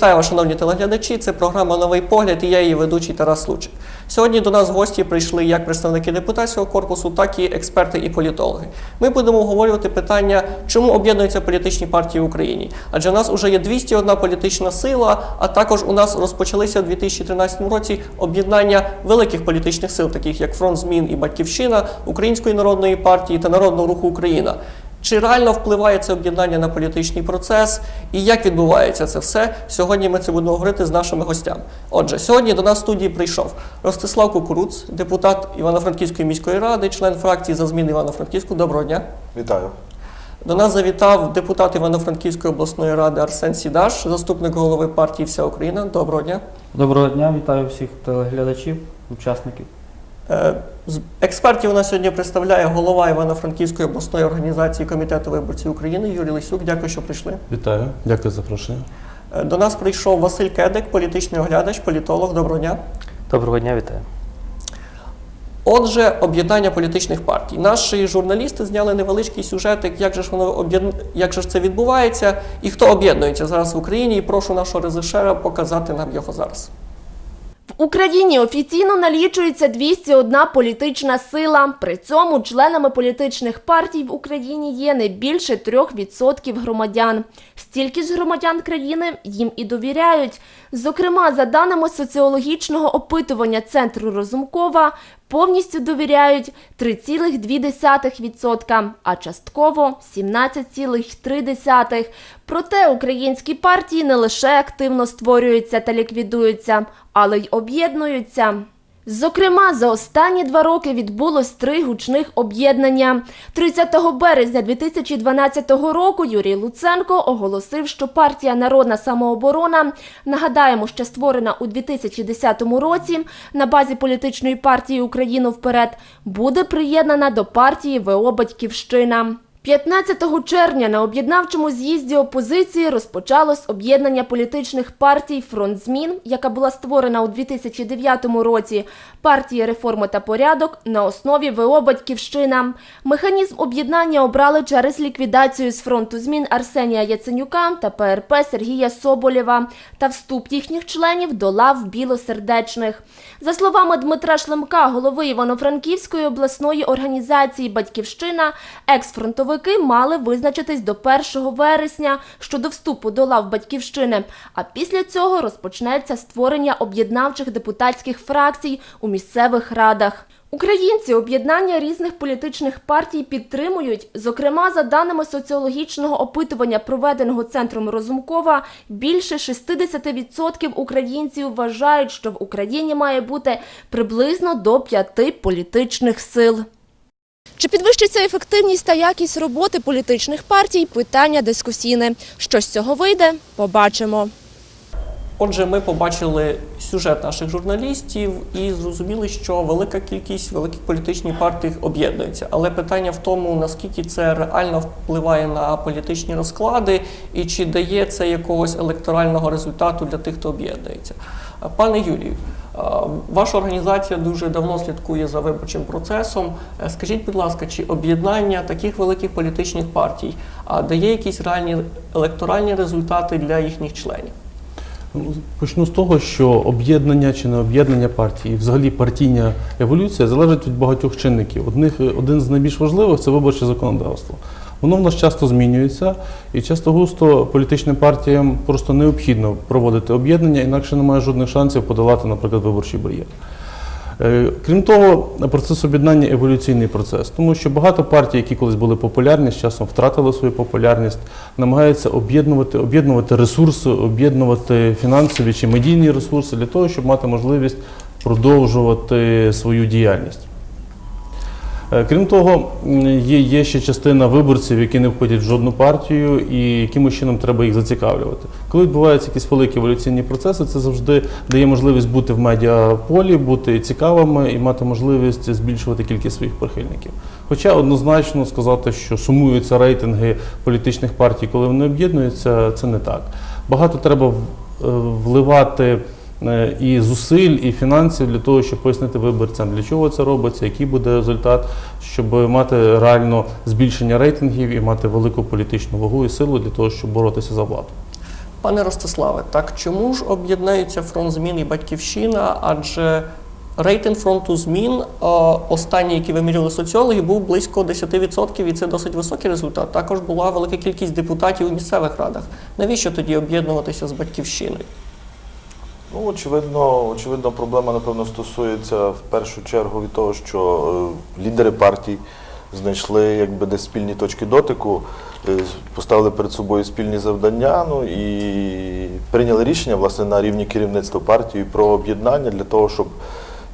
Вітаю вас, шановні телеглядачі. Це програма Новий погляд і я її ведучий Тарас Лучик. Сьогодні до нас в гості прийшли як представники депутатського корпусу, так і експерти і політологи. Ми будемо обговорювати питання, чому об'єднуються політичні партії в Україні. Адже у нас вже є 201 політична сила, а також у нас розпочалися у 2013 році об'єднання великих політичних сил, таких як Фронт змін і Батьківщина, Української народної партії та Народного руху Україна. Чи реально впливає це об'єднання на політичний процес і як відбувається це все? Сьогодні ми це будемо говорити з нашими гостями. Отже, сьогодні до нас в студії прийшов Ростислав Кукуруц, депутат Івано-Франківської міської ради, член фракції за зміни Івано-Франківську. Доброго дня. Вітаю. До нас завітав депутат Івано-Франківської обласної ради Арсен Сідаш, заступник голови партії Вся Україна. Доброго дня. Доброго дня, вітаю всіх телеглядачів, учасників. Е, з Експертів у нас сьогодні представляє голова Івано-Франківської обласної організації комітету виборців України Юрій Лисюк. Дякую, що прийшли. Вітаю. Дякую за запрошення. Е, До нас прийшов Василь Кедик, політичний оглядач, політолог. Доброго дня. Доброго дня, вітаю. Отже, об'єднання політичних партій. Наші журналісти зняли невеличкий сюжетик, як же ж воно як же ж це відбувається і хто об'єднується зараз в Україні. І прошу нашого режисера показати нам його зараз. В Україні офіційно налічується 201 політична сила. При цьому членами політичних партій в Україні є не більше 3% громадян. Стільки ж громадян країни їм і довіряють. Зокрема, за даними соціологічного опитування центру Розумкова, повністю довіряють 3,2%, а частково 17,3%. Проте українські партії не лише активно створюються та ліквідуються, але й об'єднуються. Зокрема, за останні два роки відбулось три гучних об'єднання. 30 березня 2012 року Юрій Луценко оголосив, що партія Народна самооборона, нагадаємо, ще створена у 2010 році на базі політичної партії Україну вперед, буде приєднана до партії ВО Батьківщина. 15 червня на об'єднавчому з'їзді опозиції розпочалось об'єднання політичних партій Фронт змін, яка була створена у 2009 році, партії Реформа та порядок на основі ВО Батьківщина. Механізм об'єднання обрали через ліквідацію з фронту змін Арсенія Яценюка та ПРП Сергія Соболєва та вступ їхніх членів до лав білосердечних. За словами Дмитра Шлемка, голови Івано-Франківської обласної організації Батьківщина, екс-фронтовики мали визначитись до 1 вересня щодо вступу до лав Батьківщини. А після цього розпочнеться створення об'єднавчих депутатських фракцій у місцевих радах. Українці об'єднання різних політичних партій підтримують. Зокрема, за даними соціологічного опитування, проведеного центром Розумкова, більше 60% українців вважають, що в Україні має бути приблизно до п'яти політичних сил. Чи підвищиться ефективність та якість роботи політичних партій? Питання дискусійне. Що з цього вийде? Побачимо. Отже, ми побачили сюжет наших журналістів і зрозуміли, що велика кількість великих політичних партій об'єднується. Але питання в тому, наскільки це реально впливає на політичні розклади і чи дає це якогось електорального результату для тих, хто об'єднується. Пане Юрію, ваша організація дуже давно слідкує за виборчим процесом. Е, Скажіть, будь ласка, чи об'єднання таких великих політичних партій дає якісь реальні електоральні результати для їхніх членів? Ну, Почну з того, що об'єднання чи не об'єднання партії, взагалі партійна еволюція залежить від багатьох чинників. Одних, один з найбільш важливих це виборче законодавство. Воно в нас часто змінюється, і часто густо політичним партіям просто необхідно проводити об'єднання, інакше немає жодних шансів подолати, наприклад, виборчий бар'єр. Е, Крім того, процес об'єднання еволюційний процес, тому що багато партій, які колись були популярні, з часом втратили свою популярність, намагаються об'єднувати, об'єднувати ресурси, об'єднувати фінансові чи медійні ресурси для того, щоб мати можливість продовжувати свою діяльність. Е, Крім того, є, є ще частина виборців, які не входять в жодну партію, і якимось чином треба їх зацікавлювати. Коли відбуваються якісь великі еволюційні процеси, це завжди дає можливість бути в медіаполі, бути цікавими і мати можливість збільшувати кількість своїх прихильників. Хоча однозначно сказати, що сумуються рейтинги політичних партій, коли вони об'єднуються, це не так. Багато треба е, вливати і зусиль, і фінансів для того, щоб пояснити виборцям, для чого це робиться, який буде результат, щоб мати реально збільшення рейтингів і мати велику політичну вагу і силу для того, щоб боротися за владу. Пане Ростиславе, так чому ж об'єднаються фронт змін і батьківщина? Адже рейтинг фронту змін, е, останній, який вимірювали соціологи, був близько 10%, і це досить високий результат. Також була велика кількість депутатів у місцевих радах. Навіщо тоді об'єднуватися з батьківщиною? Ну, очевидно, очевидно, проблема, напевно, стосується в першу чергу від того, що е, лідери партій знайшли якби десь спільні точки дотику, е, поставили перед собою спільні завдання, ну і прийняли рішення власне на рівні керівництва партії про об'єднання для того, щоб,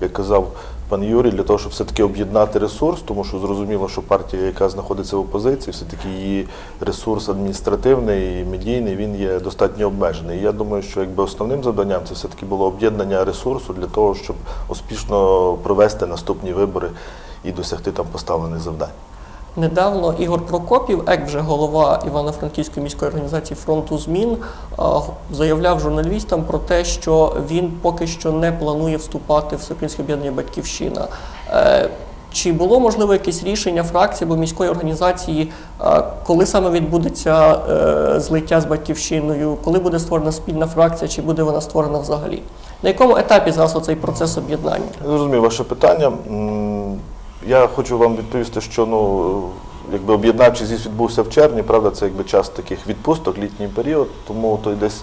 як казав пан Юрій, для того, щоб все-таки об'єднати ресурс, тому що зрозуміло, що партія, яка знаходиться в опозиції, все-таки її ресурс адміністративний і медійний, він є достатньо обмежений. Я думаю, що якби основним завданням це все-таки було об'єднання ресурсу для того, щоб успішно провести наступні вибори і досягти там поставлених завдань. Недавно Ігор Прокопів, як вже голова Івано-Франківської міської організації фронту змін, заявляв журналістам про те, що він поки що не планує вступати в Всеукраїнське об'єднання Батьківщина. Е, Чи було можливо якесь рішення фракції або міської організації, коли саме відбудеться е, злиття з батьківщиною, коли буде створена спільна фракція, чи буде вона створена взагалі? На якому етапі зараз цей процес об'єднання? Зрозумів ваше питання. Я хочу вам відповісти, що ну, якби об'єднавчий з'їзд відбувся в червні, правда, це якби час таких відпусток, літній період, тому той десь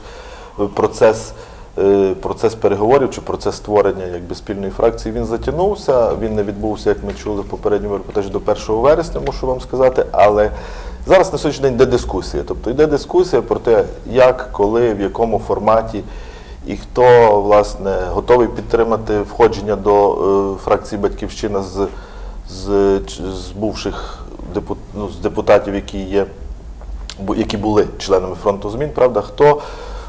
е, процес, е, процес переговорів чи процес створення якби, спільної фракції він затягнувся. Він не відбувся, як ми чули в попередньому репортажі, до 1 вересня, мушу вам сказати. Але зараз на сьогоднішній день йде дискусія. Тобто йде дискусія про те, як, коли, в якому форматі. І хто власне готовий підтримати входження до е, фракції Батьківщина з, з, з бувших депут, ну, з депутатів, які є які були членами фронту змін, правда, хто,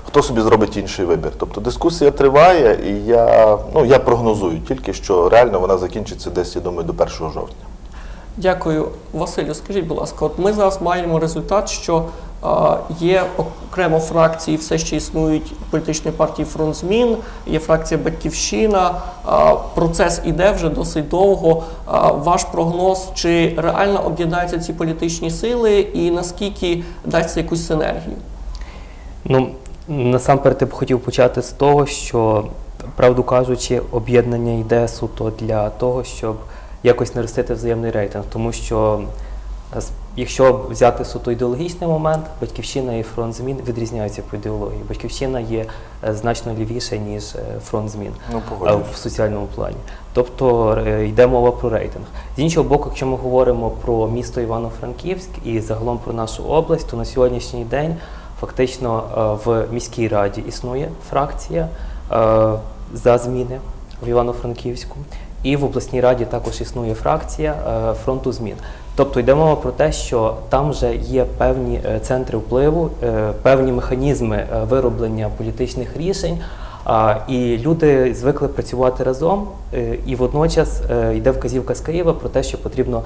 хто собі зробить інший вибір. Тобто дискусія триває, і я, ну, я прогнозую тільки, що реально вона закінчиться десь, я думаю, до 1 жовтня. Дякую, Василю. Скажіть, будь ласка, от ми зараз маємо результат, що є окремо фракції, все ще існують політичні партії фронт змін, є фракція Батьківщина. Процес іде вже досить довго. Ваш прогноз, чи реально об'єднаються ці політичні сили, і наскільки дасть якусь синергію? Ну, насамперед я б хотів почати з того, що, правду кажучи, об'єднання йде суто для того, щоб якось наростити взаємний рейтинг. Тому що, якщо взяти суто ідеологічний момент, батьківщина і фронт змін відрізняються по ідеології. Батьківщина є е, значно лівіше, ніж е, фронт змін. Ну, е, в соціальному плані. Тобто йде мова про рейтинг. З іншого боку, якщо ми говоримо про місто Івано-Франківськ і загалом про нашу область, то на сьогоднішній день фактично в міській раді існує фракція за зміни в Івано-Франківську, і в обласній раді також існує фракція фронту змін. Тобто йде мова про те, що там вже є певні е, центри впливу, е, певні механізми е, вироблення політичних рішень. І люди звикли працювати разом, е, і водночас е, йде вказівка з Києва про те, що потрібно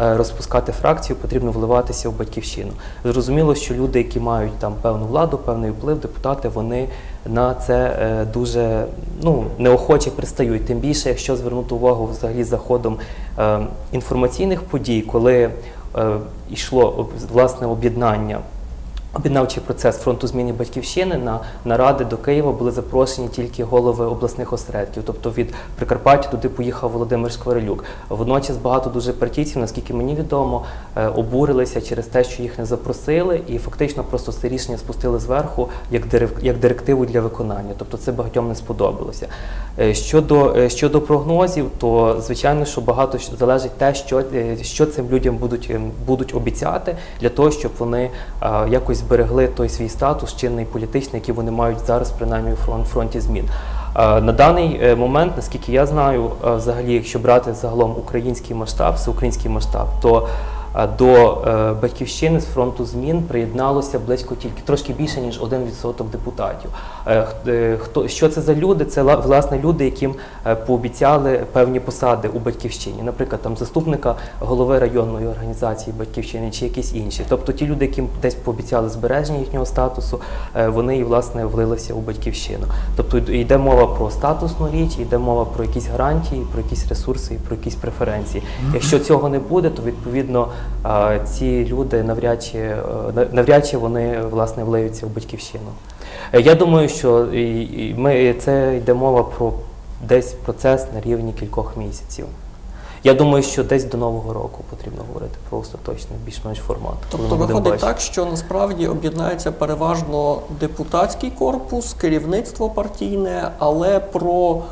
е, розпускати фракцію, потрібно вливатися в батьківщину. Зрозуміло, що люди, які мають там певну владу, певний вплив, депутати, вони на це дуже ну, неохоче пристають. Тим більше, якщо звернути увагу взагалі за ходом інформаційних подій, коли йшло власне об'єднання. Об'єднавчий процес фронту зміни батьківщини на наради до Києва були запрошені тільки голови обласних осередків. Тобто від Прикарпаття туди поїхав Володимир Шкварилюк. Водночас багато дуже партійців, наскільки мені відомо, е, обурилися через те, що їх не запросили, і фактично просто це рішення спустили зверху як як директиву для виконання. Тобто це багатьом не сподобалося. Е, Щодо е, щодо прогнозів, то звичайно, що багато залежить те, що, що цим людям будуть е, будуть обіцяти для того, щоб вони якось зберегли той свій статус чинний політичний, який вони мають зараз, принаймні у фронт фронті змін. Е, На даний е, момент, наскільки я знаю, е, взагалі, якщо брати загалом український масштаб, всеукраїнський масштаб, то до е, батьківщини з фронту змін приєдналося близько тільки трошки більше ніж 1% депутатів. Е, е, Хто що це за люди? Це ла- власне люди, яким е, пообіцяли певні посади у батьківщині, наприклад, там заступника голови районної організації батьківщини чи якісь інші. Тобто ті люди, яким десь пообіцяли збереження їхнього статусу, е, вони і власне влилися у батьківщину. Тобто йде мова про статусну річ, йде мова про якісь гарантії, про якісь ресурси про якісь преференції. Якщо цього не буде, то відповідно е, ці люди навряд чи е, навряд чи вони власне влиються у батьківщину. Е, Я думаю, що ми це йде мова про десь процес на рівні кількох місяців. Я думаю, що десь до нового року потрібно говорити про остаточний більш-менш формат. Тобто виходить бачити. так, що насправді об'єднається переважно депутатський корпус, керівництво партійне, але про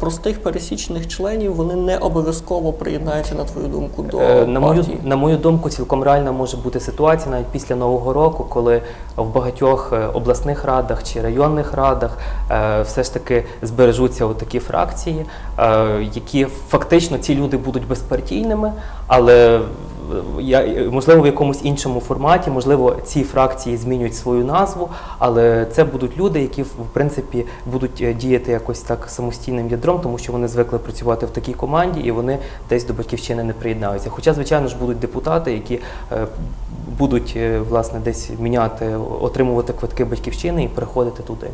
простих пересічних членів вони не обов'язково приєднаються, на твою думку, до Е, На мою, партії. на мою думку, цілком реальна може бути ситуація навіть після Нового року, коли в багатьох е, обласних радах чи районних радах е, все ж таки збережуться такі фракції, які фактично ці люди будуть безпартійними, але я, можливо в якомусь іншому форматі, можливо, ці фракції змінюють свою назву, але це будуть люди, які в принципі будуть е, діяти якось так самостійним ядром, тому що вони звикли працювати в такій команді і вони десь до батьківщини не приєднаються. Хоча, звичайно ж, будуть депутати, які е, будуть е, власне десь міняти, отримувати квитки батьківщини і переходити туди.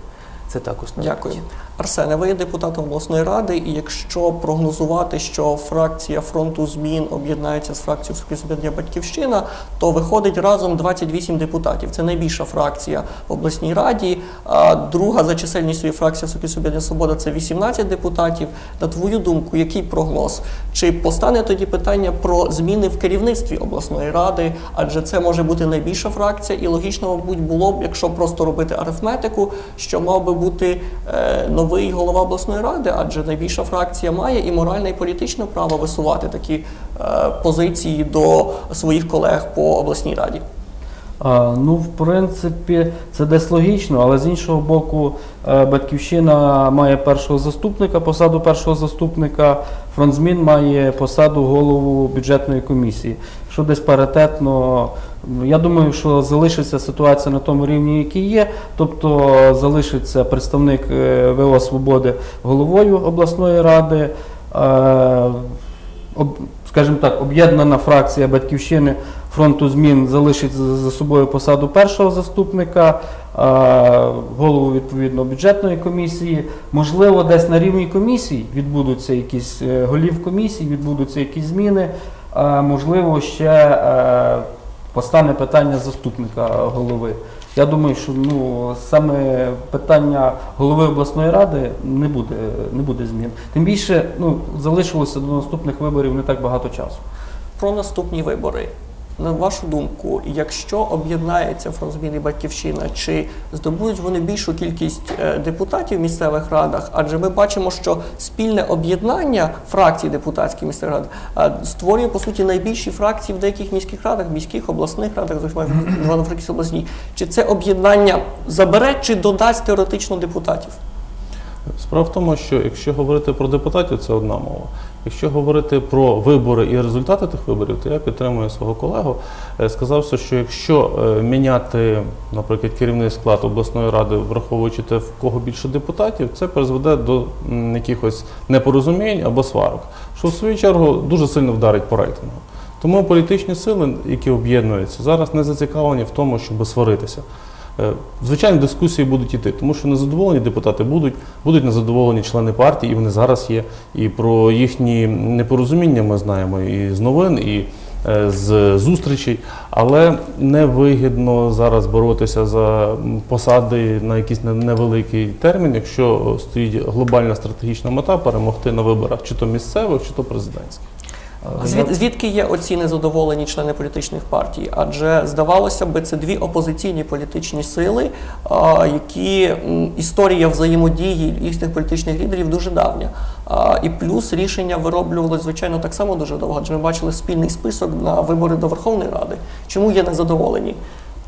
Це також не Дякую. Арсене, ви є депутатом обласної ради, і якщо прогнозувати, що фракція фронту змін об'єднається з фракцією Всеукраїнського Батьківщина, то виходить разом 28 депутатів. Це найбільша фракція в обласній раді. А друга за чисельністю фракція Всеукраїнська Свобода це 18 депутатів. На твою думку, який прогноз? Чи постане тоді питання про зміни в керівництві обласної ради? Адже це може бути найбільша фракція, і логічно, мабуть, було б, якщо просто робити арифметику, що мав би бути е, новий голова обласної ради, адже найбільша фракція має і моральне, і політичне право висувати такі е, позиції до своїх колег по обласній раді. Ну, в принципі, це десь логічно, але з іншого боку, е, Батьківщина має першого заступника, посаду першого заступника, фронтзмін має посаду голову бюджетної комісії. Що десь паритетно, я думаю, що залишиться ситуація на тому рівні, який є. Тобто залишиться представник е, ВО Свободи головою обласної ради. е, скажімо так, об'єднана фракція Батьківщини фронту змін залишить за собою посаду першого заступника, голову відповідно бюджетної комісії. Можливо, десь на рівні комісій відбудуться якісь е, голів комісій, відбудуться якісь зміни. Можливо, ще е, постане питання заступника голови. Я думаю, що ну саме питання голови обласної ради не буде, не буде змін. Тим більше ну, залишилося до наступних виборів не так багато часу. Про наступні вибори. На вашу думку, якщо об'єднається фронтзмін і батьківщина, чи здобудуть вони більшу кількість е, депутатів в місцевих радах? Адже ми бачимо, що спільне об'єднання фракцій депутатських місцевих рад е, створює по суті найбільші фракції в деяких міських радах, міських обласних радах, зокрема в Івано-Франківській обласній. Чи це об'єднання забере чи додасть теоретично депутатів? Справа в тому, що якщо говорити про депутатів, це одна мова. Якщо говорити про вибори і результати тих виборів, то я підтримую свого колегу. Е, Сказався, що якщо е, міняти, наприклад, керівний склад обласної ради, враховуючи те, в кого більше депутатів, це призведе до якихось непорозумінь або сварок, що в свою чергу дуже сильно вдарить по рейтингу. Тому політичні сили, які об'єднуються, зараз не зацікавлені в тому, щоб сваритися. Е, Звичайно, дискусії будуть йти, тому що незадоволені депутати будуть, будуть незадоволені члени партії, і вони зараз є. І про їхні непорозуміння ми знаємо і з новин, і е, з зустрічей, але невигідно зараз боротися за посади на якийсь невеликий термін, якщо стоїть глобальна стратегічна мета перемогти на виборах, чи то місцевих, чи то президентських. Звід, звідки є оці незадоволені члени політичних партій? Адже здавалося би, це дві опозиційні політичні сили, які історія взаємодії їхніх політичних лідерів дуже давня. І плюс рішення вироблювалося, звичайно, так само дуже довго. Адже ми бачили спільний список на вибори до Верховної Ради. Чому є незадоволені?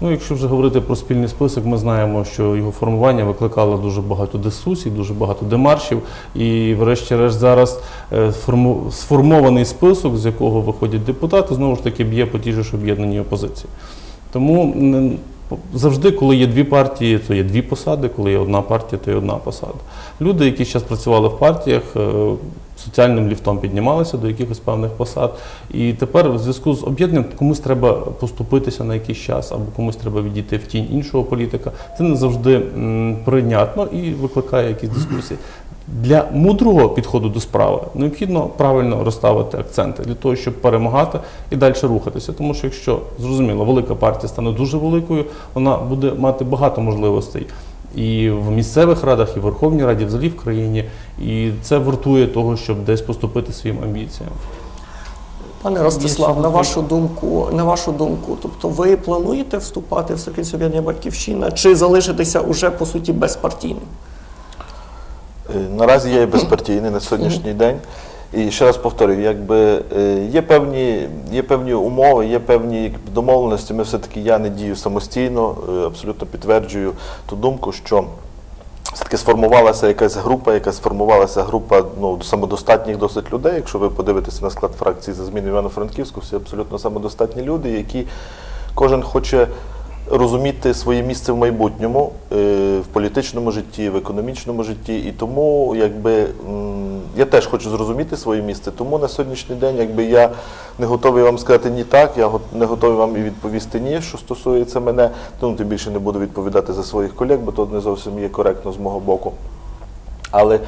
Ну, якщо вже говорити про спільний список, ми знаємо, що його формування викликало дуже багато дискусій, дуже багато демаршів. І, врешті-решт, зараз е, сформований список, з якого виходять депутати, знову ж таки б'є по тій ж об'єднаній опозиції. Тому завжди, коли є дві партії, то є дві посади, коли є одна партія, то є одна посада. Люди, які зараз працювали в партіях, е, соціальним ліфтом піднімалися до якихось певних посад. І тепер в зв'язку з об'єднанням комусь треба поступитися на якийсь час, або комусь треба відійти в тінь іншого політика. Це не завжди прийнятно і викликає якісь дискусії. Для мудрого підходу до справи необхідно правильно розставити акценти для того, щоб перемагати і далі рухатися. Тому що якщо зрозуміло, велика партія стане дуже великою, вона буде мати багато можливостей і в місцевих радах, і в Верховній Раді, взагалі в країні. І це вартує того, щоб десь поступити своїм амбіціям. Пане Ростислав, на вашу думку, на вашу думку, тобто ви плануєте вступати в Всеукраїнське об'єднання Батьківщина чи залишитися уже по суті безпартійним? Е, Наразі я є безпартійний на сьогоднішній день. І ще раз повторюю, якби е, є певні, є певні умови, є певні домовленості. Ми все-таки я не дію самостійно, е, абсолютно підтверджую ту думку, що все-таки сформувалася якась група, яка сформувалася група ну, самодостатніх досить людей. Якщо ви подивитеся на склад фракції за зміну Івано-Франківську, всі абсолютно самодостатні люди, які кожен хоче розуміти своє місце в майбутньому, е, в політичному житті, в економічному житті. І тому, якби я теж хочу зрозуміти своє місце. Тому на сьогоднішній день, якби я не готовий вам сказати ні так, я не готовий вам і відповісти ні, що стосується мене. Ну тим більше не буду відповідати за своїх колег, бо то не зовсім є коректно з мого боку. Але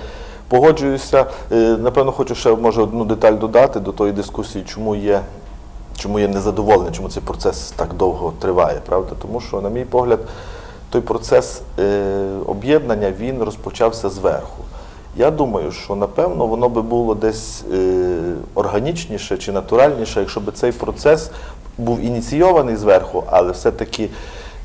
погоджуюся, Е, напевно, хочу ще може одну деталь додати до тої дискусії, чому є, чому є незадоволений, чому цей процес так довго триває. Правда? Тому що, на мій погляд, той процес е, об'єднання він розпочався зверху. Я думаю, що напевно воно би було десь е, органічніше чи натуральніше, якщо б цей процес був ініційований зверху, але все-таки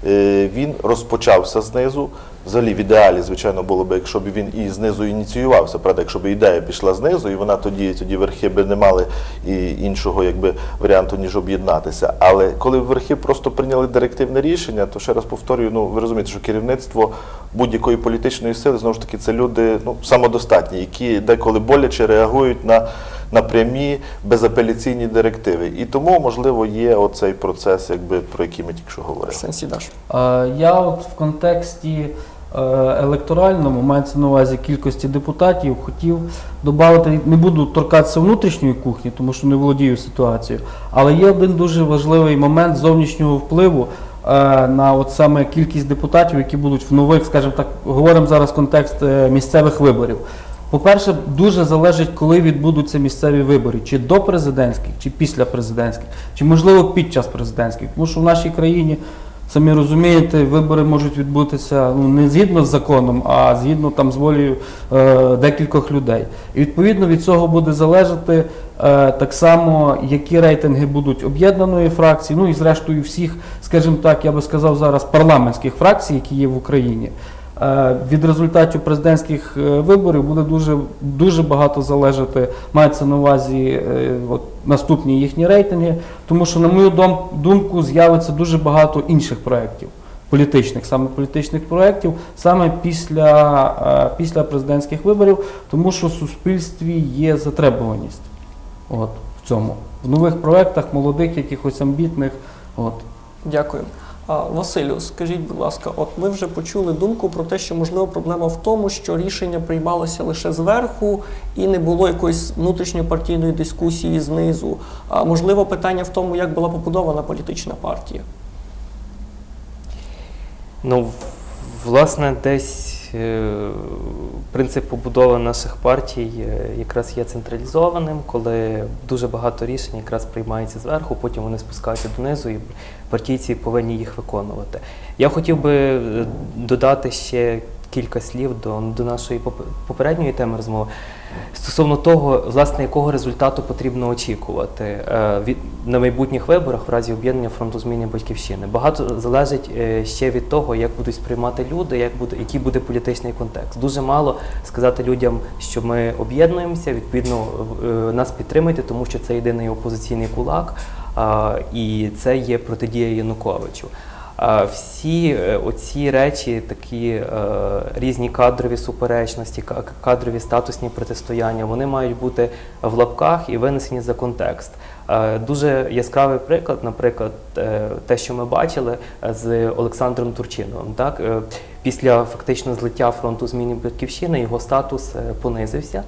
він розпочався знизу. Взагалі, в ідеалі, звичайно, було б, якщо б він і знизу ініціювався, правда, якщо б ідея пішла знизу, і вона тоді, тоді верхи би не мали і іншого якби, варіанту, ніж об'єднатися. Але коли верхи просто прийняли директивне рішення, то ще раз повторюю, ну ви розумієте, що керівництво будь-якої політичної сили знову ж таки це люди ну, самодостатні, які деколи боляче реагують на, на прямі безапеляційні директиви. І тому, можливо, є оцей процес, якби про який ми тільки що говорили. Арсен Сідаш. Е, Я от в контексті е, електоральному, мається на увазі кількості депутатів, хотів додати, не буду торкатися внутрішньої кухні, тому що не володію ситуацією, але є один дуже важливий момент зовнішнього впливу е, на от саме кількість депутатів, які будуть в нових, скажімо так, говоримо зараз контекст е, місцевих виборів. По-перше, дуже залежить, коли відбудуться місцеві вибори, чи до президентських, чи після президентських, чи можливо під час президентських. Тому що в нашій країні, самі розумієте, вибори можуть відбутися ну, не згідно з законом, а згідно там з волею е, декількох людей. І відповідно від цього буде залежати е, так само, які рейтинги будуть об'єднаної фракції, ну і зрештою всіх, скажімо так, я би сказав зараз парламентських фракцій, які є в Україні. Е, Від результатів президентських е, виборів буде дуже, дуже багато залежати, мається на увазі е, от, наступні їхні рейтинги, тому що, на мою думку, з'явиться дуже багато інших проєктів, політичних, саме політичних проєктів, саме після, після президентських виборів, тому що в суспільстві є затребуваність от, в цьому. В нових проєктах, молодих, якихось амбітних. От. Дякую. Василю, скажіть, будь ласка, от ми вже почули думку про те, що можливо проблема в тому, що рішення приймалося лише зверху і не було якоїсь внутрішньопартійної дискусії знизу. А можливо, питання в тому, як була побудована політична партія. Ну, власне, десь принцип побудови наших партій е, якраз є централізованим, коли дуже багато рішень якраз приймається зверху, потім вони спускаються донизу, і партійці повинні їх виконувати. Я хотів би е, додати ще кілька слів до, до нашої поп- попередньої теми розмови. Стосовно того, власне, якого результату потрібно очікувати е, від на майбутніх виборах в разі об'єднання фронту зміни батьківщини. Багато залежить е, ще від того, як будуть сприймати люди, як буде, який буде політичний контекст. Дуже мало сказати людям, що ми об'єднуємося, відповідно е, нас підтримуйте, тому що це єдиний опозиційний кулак, і це є протидія Януковичу. Всі е, оці речі, такі е, різні кадрові суперечності, кадрові статусні протистояння, вони мають бути в лапках і винесені за контекст. Е, Дуже яскравий приклад, наприклад, те, що ми бачили з Олександром Турчиновим. Так? Після фактично злиття фронту зміни батьківщини його статус понизився.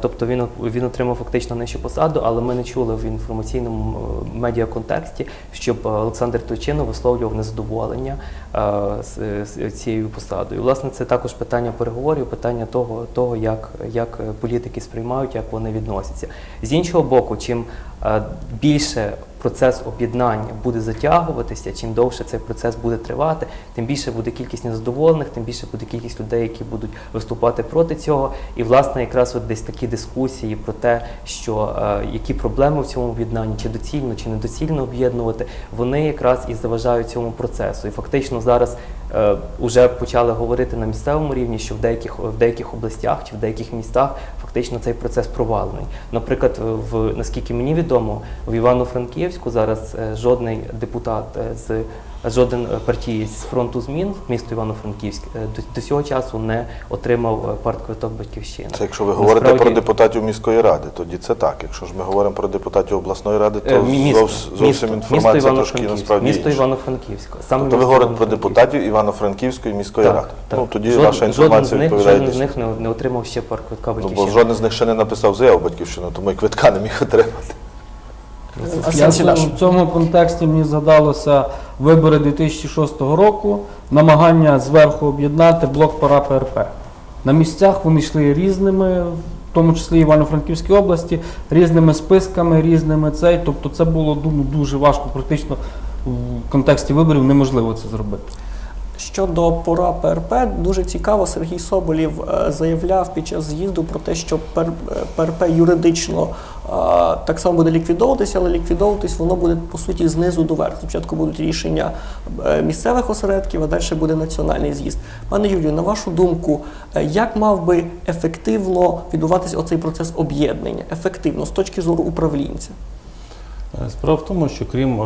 Тобто він, він отримав фактично нижчу посаду, але ми не чули в інформаційному е, медіаконтексті, щоб Олександр Точинов висловлював незадоволення е, з, цією посадою. Власне, це також питання переговорів, питання того, того як, як політики сприймають, як вони відносяться. З іншого боку, чим е, більше процес об'єднання буде затягуватися, чим довше цей процес буде тривати, тим більше буде кількість незадоволених, тим більше буде кількість людей, які будуть виступати проти цього. І власне якраз от десь такі дискусії про те, що е, які проблеми в цьому об'єднанні, чи доцільно, чи недоцільно об'єднувати, вони якраз і заважають цьому процесу. І фактично зараз е, вже почали говорити на місцевому рівні, що в деяких в деяких областях чи в деяких містах фактично цей процес провалений. Наприклад, в наскільки мені відомо, в Івано-Франківську зараз е, жодний депутат е, з жоден партієць з фронту змін місто Івано-Франківськ е, до, цього часу не отримав е, партквиток батьківщини. Це якщо ви говорите Насправді- про депутатів міської ради, тоді це так. Якщо ж ми говоримо про депутатів обласної ради, то Е, місто, зовсім місто, інформація місто трошки насправді місто. Івано-Франківськ. Саме Тобто ви говорите про депутатів Івано-Франківської міської Так, ради. так. Ну тоді Жод- ваша жоден з інформація них, відповідає жоден з них не, не отримав ще партквитка Ну, бо жоден з них ще не написав заяву батьківщину, тому і квитка не міг отримати. Я в цьому контексті мені згадалося вибори 2006 року, намагання зверху об'єднати блок пара ПРП. На місцях вони йшли різними, в тому числі Івано-Франківській області, різними списками, різними цей. Тобто це було ну, дуже важко, практично в контексті виборів неможливо це зробити. Щодо пора ПРП, дуже цікаво, Сергій Соболєв е, заявляв під час з'їзду про те, що е, ПРП юридично е, так само буде ліквідовуватися, але ліквідовуватись воно буде по суті знизу до верху. Спочатку будуть рішення е, місцевих осередків, а далі буде національний з'їзд. Пане Юрію, на вашу думку, е, як мав би ефективно відбуватися оцей процес об'єднання? Ефективно з точки зору управлінця? Е, Справа в тому, що крім е,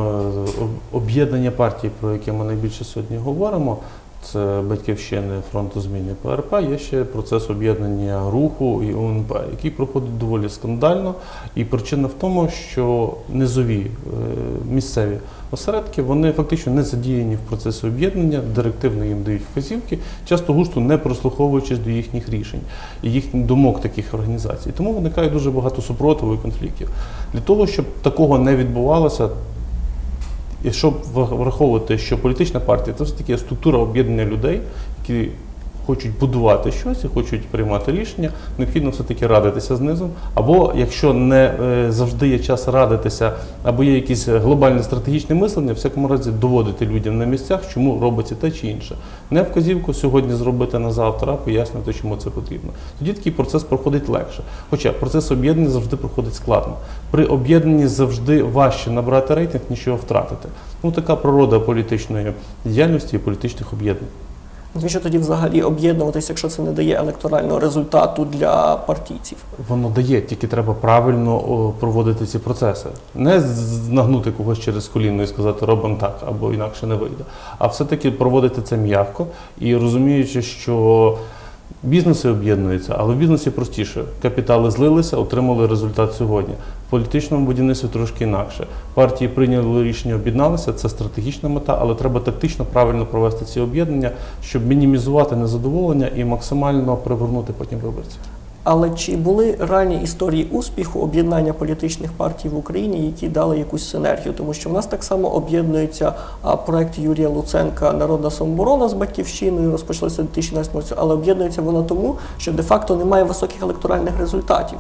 об'єднання партій, про яке ми найбільше сьогодні говоримо, це батьківщини фронту зміни ПРП, є ще процес об'єднання руху і УНП, який проходить доволі скандально. І причина в тому, що низові е, місцеві осередки вони фактично не задіяні в процесі об'єднання, директивно їм дають вказівки, часто густо не прослуховуючись до їхніх рішень і їхніх думок таких організацій. Тому виникає дуже багато супротиву і конфліктів. Для того, щоб такого не відбувалося, і щоб враховувати, що політична партія це все таки структура об'єднання людей, які хочуть будувати щось і хочуть приймати рішення, необхідно все-таки радитися знизу. Або якщо не е, завжди є час радитися, або є якісь глобальне стратегічне мислення, в всякому разі доводити людям на місцях, чому робиться те чи інше. Не вказівку сьогодні зробити на завтра, а пояснити, чому це потрібно. Тоді такий процес проходить легше. Хоча процес об'єднання завжди проходить складно. При об'єднанні завжди важче набрати рейтинг, ніж його втратити. Ну така природа політичної діяльності і політичних об'єднань. Навіщо тоді взагалі об'єднуватися, якщо це не дає електорального результату для партійців? Воно дає, тільки треба правильно проводити ці процеси. Не нагнути когось через коліно і сказати робимо так, або інакше не вийде. А все-таки проводити це м'яко і розуміючи, що бізнеси об'єднуються, але в бізнесі простіше. Капітали злилися, отримали результат сьогодні. В політичному будівництві трошки інакше. Партії прийняли рішення, об'єдналися, це стратегічна мета, але треба тактично правильно провести ці об'єднання, щоб мінімізувати незадоволення і максимально привернути потім виборців. Але чи були реальні історії успіху об'єднання політичних партій в Україні, які дали якусь синергію? Тому що в нас так само об'єднується проект Юрія Луценка Народна самооборона з батьківщиною, розпочалося у 2016 році, але об'єднується вона тому, що де-факто немає високих електоральних результатів.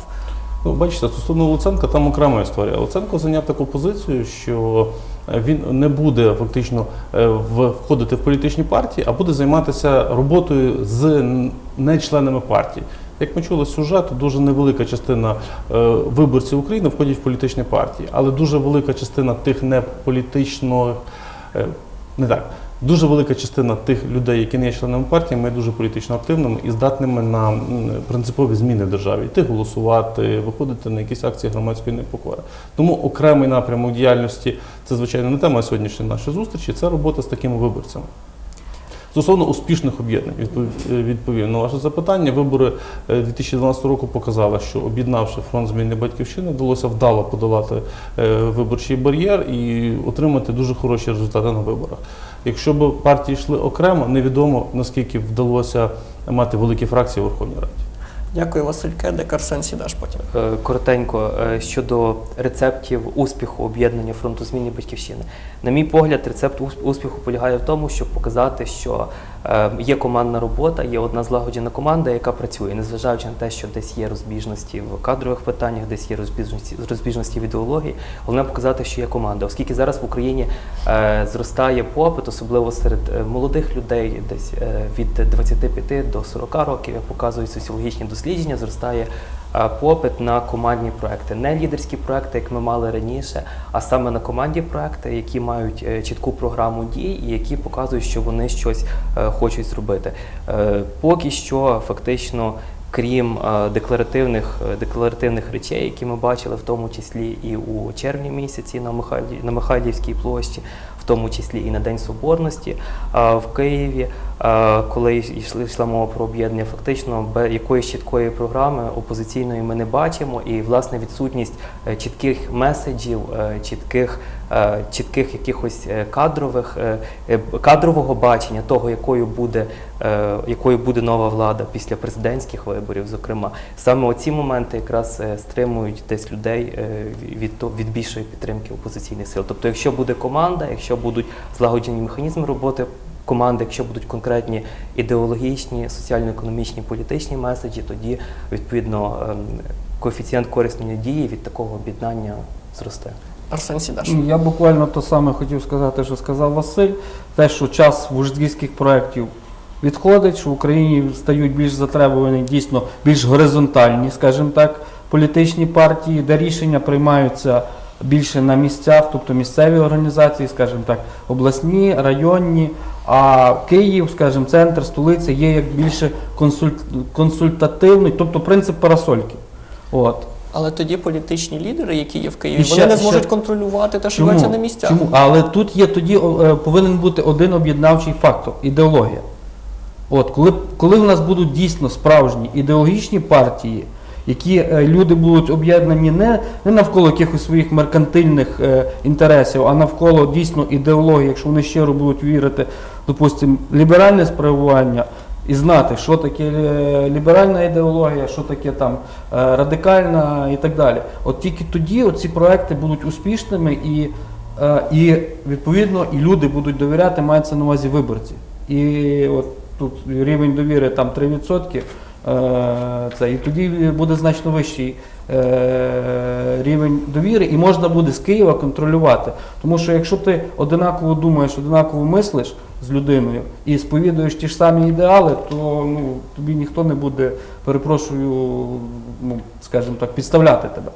Ну, бачите, стосовно Луценка, там окрема історія. Луценко зайняв таку позицію, що е, він не буде фактично е, входити в політичні партії, а буде займатися роботою з нечленами партії. Як ми чули з сюжету, дуже невелика частина е, виборців України входять в політичні партії, але дуже велика частина тих не політично е, не так. Дуже велика частина тих людей, які не є членами партії, є дуже політично активними і здатними на принципові зміни в державі, йти голосувати, виходити на якісь акції громадської непокори. Тому окремий напрямок діяльності це звичайно не тема сьогоднішньої нашої зустрічі, це робота з такими виборцями. Стосовно успішних об'єднань, відпов- е, відповів на ваше запитання. Вибори е, 2012 року показали, що об'єднавши фронт зміни батьківщини, вдалося вдало подолати е, виборчий бар'єр і отримати дуже хороші результати на виборах. Якщо б партії йшли окремо, невідомо наскільки вдалося мати великі фракції у Верховній Раді. Дякую, Василь Кедик, Арсен Сідаш потім. Е, Коротенько е, щодо рецептів успіху об'єднання фронту зміни батьківщини. На мій погляд, рецепт ус- успіху полягає в тому, щоб показати, що є командна робота, є одна злагоджена команда, яка працює, незважаючи на те, що десь є розбіжності в кадрових питаннях, десь є розбіжності, розбіжності в ідеології. Головне показати, що є команда, оскільки зараз в Україні е, зростає попит, особливо серед е, молодих людей, десь е, від 25 до 40 років, як показують соціологічні дослідження, зростає попит на командні проекти, не лідерські проекти, як ми мали раніше, а саме на команді проекти, які мають е, чітку програму дій і які показують, що вони щось е, хочуть зробити. Е, Поки що фактично. Крім е, декларативних е, декларативних речей, які ми бачили, в тому числі і у червні місяці на Михайлівській площі, в тому числі і на День Соборності е, в Києві, е, коли йшла мова про об'єднання, фактично якоїсь чіткої програми опозиційної ми не бачимо, і власне відсутність е, чітких меседжів, чітких чітких якихось е, кадрових е, е, кадрового бачення того, якою буде е, якою буде нова влада після президентських виборів. Зокрема, саме оці моменти якраз е, стримують десь людей е, від від більшої підтримки опозиційних сил. Тобто, якщо буде команда, якщо будуть злагоджені механізми роботи. Команди, якщо будуть конкретні ідеологічні, соціально-економічні, політичні меседжі, тоді відповідно ем, коефіцієнт корисної дії від такого об'єднання зросте. Арсен Сідаш. Я буквально то саме хотів сказати, що сказав Василь. Те, що час вождських проєктів відходить, що в Україні стають більш затребувані, дійсно більш горизонтальні, скажімо так, політичні партії, де рішення приймаються більше на місцях, тобто місцеві організації, скажімо так, обласні, районні. А Київ, скажімо, центр, столиця є як більше консульт... консультативний, тобто принцип парасольки. От. Але тоді політичні лідери, які є в Києві, ще- вони не ще- зможуть контролювати те, що на місцях. Чому? Але тут є тоді е, повинен бути один об'єднавчий фактор ідеологія. От, коли, коли в нас будуть дійсно справжні ідеологічні партії, які е, люди будуть об'єднані не, не навколо якихось своїх меркантильних е, інтересів, а навколо дійсно ідеології, якщо вони щиро будуть вірити, допустимо, ліберальне спрямування і знати, що таке е, ліберальна ідеологія, що таке там е, радикальна і так далі. От тільки тоді ці проекти будуть успішними і, е, і відповідно і люди будуть довіряти, мається на увазі виборці. І от тут рівень довіри там 3%. е, Це, і тоді буде значно вищий рівень довіри, і можна буде з Києва контролювати. Тому що якщо ти одинаково думаєш, одинаково мислиш з людиною і сповідуєш ті ж самі ідеали, то ну, тобі ніхто не буде, перепрошую, ну, скажімо так, підставляти тебе.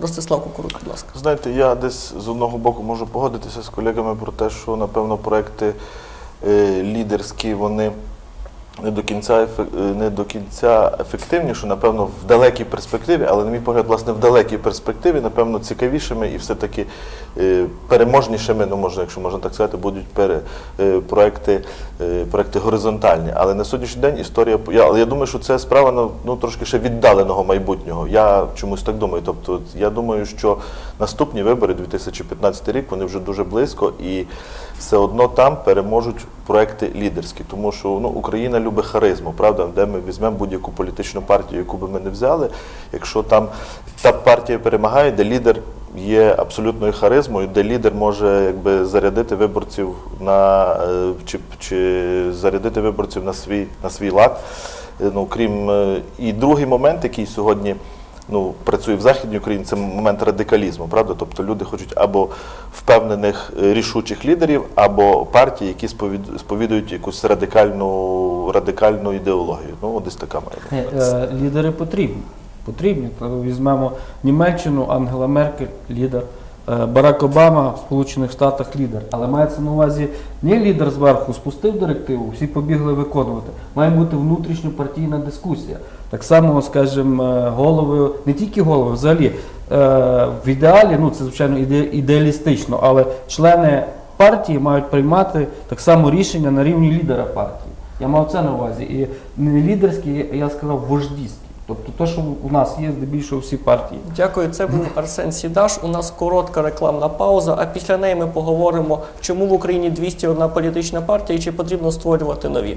Ростислав Кукурук, будь ласка. Знаєте, я десь з одного боку можу погодитися з колегами про те, що напевно проекти е, лідерські вони не до кінця е, не до кінця ефективні, що напевно в далекій перспективі, але на мій погляд, власне, в далекій перспективі, напевно, цікавішими і все-таки е, переможнішими, ну можна, якщо можна так сказати, будуть пере, е, проекти, проекти горизонтальні. Але на сьогоднішній день історія я, але я думаю, що це справа ну, ну, трошки ще віддаленого майбутнього. Я чомусь так думаю. Тобто, я думаю, що наступні вибори 2015 рік вони вже дуже близько і все одно там переможуть проекти лідерські, тому що ну, Україна любить харизму, правда, де ми візьмемо будь-яку політичну партію, яку би ми не взяли. Якщо там та партія перемагає, де лідер є абсолютною харизмою, де лідер може якби зарядити виборців на е, чи, чи зарядити виборців на свій на свій лад. Е, Ну крім е, і другий момент, який сьогодні ну, працює в Західній Україні, це момент радикалізму, правда? Тобто люди хочуть або впевнених е, рішучих лідерів, або партії, які сповідують якусь радикальну, радикальну ідеологію. Ну, десь така має. бути. Е, Лідери потрібні. Потрібні. Візьмемо Німеччину, Ангела Меркель, лідер. Е, Барак Обама в Сполучених Штатах лідер. Але мається на увазі не лідер зверху спустив директиву, всі побігли виконувати. Має бути внутрішньопартійна дискусія. Так само, скажімо, е, голови, не тільки голови, взагалі е, в ідеалі, ну це звичайно іде- ідеалістично, але члени партії мають приймати так само рішення на рівні лідера партії. Я мав це на увазі. І не лідерські, я сказав, вождістські. Тобто те, що у нас є здебільшого всі партії. Дякую. Це був Арсен Сідаш. У нас коротка рекламна пауза. А після неї ми поговоримо, чому в Україні 201 політична партія і чи потрібно створювати нові.